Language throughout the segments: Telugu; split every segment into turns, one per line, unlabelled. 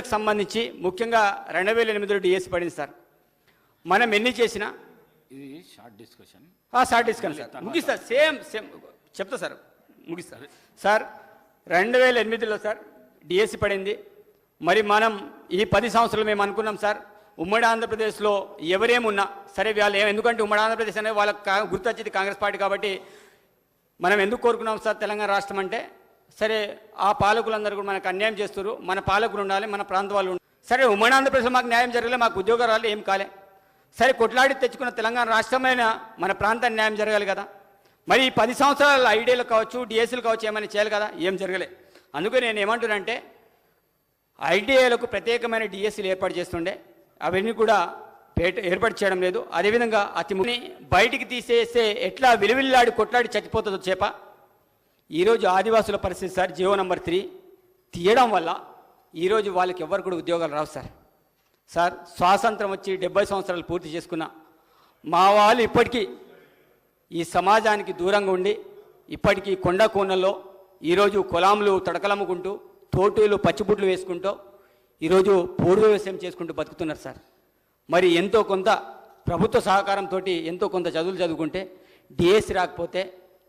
నిధులకు సంబంధించి ముఖ్యంగా రెండు వేల ఎనిమిదిలో డిఎస్ పడింది సార్. మనం ఎన్ని చేసినా
ఇది short discussion
sir discount sir ముగిస్తా same same చెప్తా సార్ ముగిస్తా. సార్ రెండు వేల ఎనిమిదిలో సార్ డిఎస్సి పడింది. మరి మనం ఈ పది సంవత్సరాలు మేము అనుకున్నాం సార్ ఉమ్మడి ఆంధ్రప్రదేశ్లో ఎవరేమున్నా సరే వాళ్ళు ఎందుకంటే ఉమ్మడి ఆంధ్రప్రదేశ్ అనేది వాళ్ళకి కా- గుర్తొచ్చేది కాంగ్రెస్ పార్టీ కాబట్టి మనం ఎందుకు కోరుకున్నాం సార్ తెలంగాణ రాష్ట్రం అంటే సరే ఆ పాలకులందరూ కూడా మనకు అన్యాయం చేస్తారు మన పాలకులు ఉండాలి మన ప్రాంత వాళ్ళు ఉండాలి. సరే ఉమ్మడి ఆంధ్రప్రదేశ్లో మాకు న్యాయం జరగలే మాకు ఉద్యోగాలు రాలే ఏం కాలే. సరే కొట్లాడి తెచ్చుకున్న తెలంగాణ రాష్ట్రమైన మన ప్రాంతానికి న్యాయం జరగాలి కదా. మరి ఈ పది సంవత్సరాల ఐడియాలు కావచ్చు డిఎస్సీలు కావచ్చు ఏమైనా చేయాలి కదా ఏం జరగలే. అందుకే నేను ఏమంటున్నానంటే ఐడిఐలకు ప్రత్యేకమైన డిఎస్సీలు ఏర్పాటు చేస్తుండే. అవన్నీ కూడా పేట ఏర్పాటు చేయడం లేదు. అదేవిధంగా అతి ముని బయటికి తీసేస్తే ఎట్లా విలువిల్లాడి కొట్లాడి చచ్చిపోతుందో చేప. ఈరోజు ఆదివాసుల పరిస్థితి సార్ జియో నెంబర్ త్రీ. తీయడం వల్ల ఈరోజు వాళ్ళకి ఎవరు కూడా ఉద్యోగాలు రావు సార్. సార్ స్వాతంత్రం వచ్చి డెబ్బై సంవత్సరాలు పూర్తి చేసుకున్న మా వాళ్ళు ఇప్పటికీ ఈ సమాజానికి దూరంగా ఉండి ఇప్పటికీ కొండ కోనల్లో ఈరోజు కులాములు తడకలమ్ముకుంటూ తోటూలు పచ్చిబుట్లు వేసుకుంటూ ఈరోజు పోడు వ్యవసాయం చేసుకుంటూ బతుకుతున్నారు సార్. మరి ఎంతో కొంత ప్రభుత్వ సహకారంతో ఎంతో కొంత చదువులు చదువుకుంటే డిఎస్సి రాకపోతే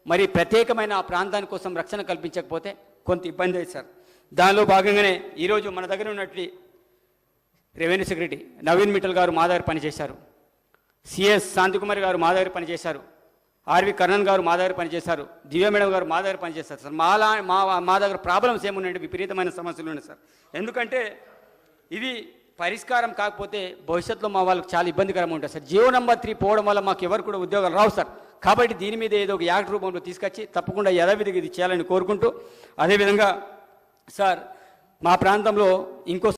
మరి ప్రత్యేకమైన ఆ ప్రాంతాని కోసం రక్షణ కల్పించకపోతే కొంత ఇబ్బంది అయింది సార్. దానిలో భాగంగానే ఈరోజు మన దగ్గర ఉన్నట్లు రెవెన్యూ సెక్రటరీ నవీన్ మిట్టల్ గారు మా దగ్గర పనిచేశారు. సిఎస్ శాంతికుమారి గారు మా దగ్గర పనిచేశారు. ఆర్వి కర్ణన్ గారు మా దగ్గర పనిచేశారు. దివ్య మేడం గారు మా దగ్గర పనిచేస్తారు సార్. మాలా మా మా దగ్గర ప్రాబ్లమ్స్ ఏమున్నాయంటే విపరీతమైన సమస్యలు ఉన్నాయి సార్. ఎందుకంటే ఇది పరిష్కారం కాకపోతే భవిష్యత్తులో మా వాళ్ళకి చాలా ఇబ్బందికరంగా ఉంటుంది సార్. జియో నెంబర్ త్రీ పోవడం వల్ల మాకు ఎవరు కూడా ఉద్యోగాలు రావు సార్. కాబట్టి దీని మీద ఏదో ఒక యాక్ట్ రూపంలో తీసుకొచ్చి తప్పకుండా యథావిధిగా ఇది చేయాలని కోరుకుంటూ అదేవిధంగా సార్ మా ప్రాంతంలో ఇంకో